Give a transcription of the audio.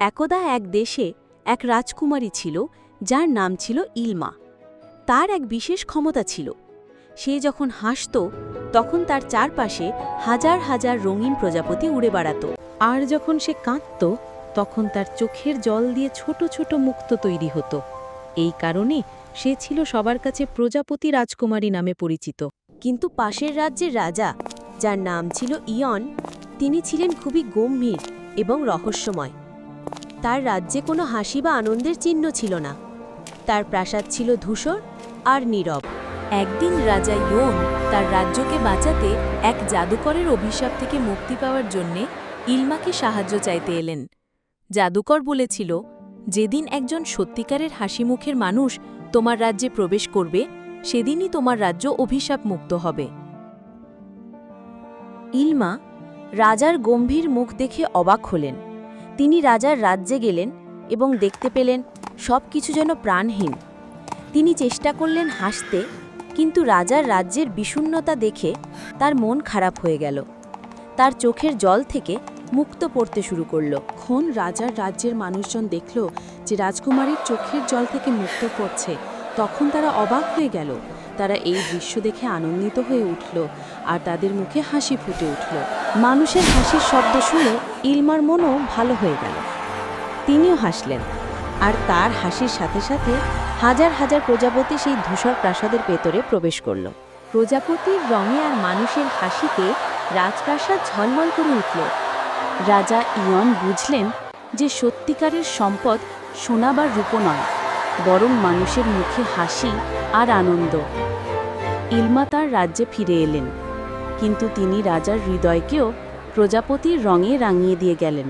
একদা এক দেশে এক রাজকুমারী ছিল, যার নাম ছিল ইলমা। তার এক বিশেষ ক্ষমতা ছিল। সে যখন হাসত, তখন তার চারপাশে হাজার হাজার রঙিন প্রজাপতি উড়ে বেড়াত। আর যখন সে কাঁদত, তখন তার চোখের জল দিয়ে ছোট ছোট মুক্ত তৈরি হতো। এই কারণে সে ছিল সবার কাছে প্রজাপতি রাজকুমারী নামে পরিচিত। কিন্তু পাশের রাজ্যের রাজা, যার নাম ছিল ইয়ন তিনি ছিলেন খুবই গম্ভীর এবং রহস্যময়। তার রাজ্যে কোনো হাসি বা আনন্দের চিহ্ন ছিল না। তার প্রাসাদ ছিল ধূসর আর নীরব। একদিন রাজা ইয়ন তার রাজ্যকে বাঁচাতে এক জাদুকরের অভিশাপ থেকে মুক্তি পাওয়ার জন্যে ইলমাকে সাহায্য চাইতে এলেন। জাদুকর বলেছিল, যেদিন একজন সত্যিকারের হাসিমুখের মানুষ তোমার রাজ্যে প্রবেশ করবে, সেদিনই তোমার রাজ্য অভিশাপ মুক্ত হবে। ইলমা রাজার গম্ভীর মুখ দেখে অবাক হলেন। তিনি রাজার রাজ্যে গেলেন এবং দেখতে পেলেন সব কিছু যেন প্রাণহীন। তিনি চেষ্টা করলেন হাসতে, কিন্তু রাজার রাজ্যের বিষণ্ণতা দেখে তার মন খারাপ হয়ে গেল। তার চোখের জল থেকে মুক্ত পড়তে শুরু করল। ক্ষণ রাজার রাজ্যের মানুষজন দেখল যে রাজকুমারীর চোখের জল থেকে মুক্ত পড়ছে। তখন তারা অবাক হয়ে গেল। তারা এই দৃশ্য দেখে আনন্দিত হয়ে উঠল আর তাদের মুখে হাসি ফুটে উঠল। মানুষের হাসির শব্দ শুনে ইলমার মনও ভালো হয়ে গেল। তিনিও হাসলেন আর তার হাসির সাথে সাথে হাজার হাজার প্রজাপতি সেই ধূসর প্রাসাদের ভেতরে প্রবেশ করল। প্রজাপতির রঙে আর মানুষের হাসিতে রাজপ্রাসাদ ঝলমল করে উঠল। রাজা ইয়ন বুঝলেন যে সত্যিকারের সম্পদ সোনা বা রূপ নয়, বরং মানুষের মুখে হাসি আর আনন্দ। ইলমা তার রাজ্যে ফিরে এলেন। কিন্তু তিনি রাজার হৃদয়কেও প্রজাপতির রঙে রাঙিয়ে দিয়ে গেলেন।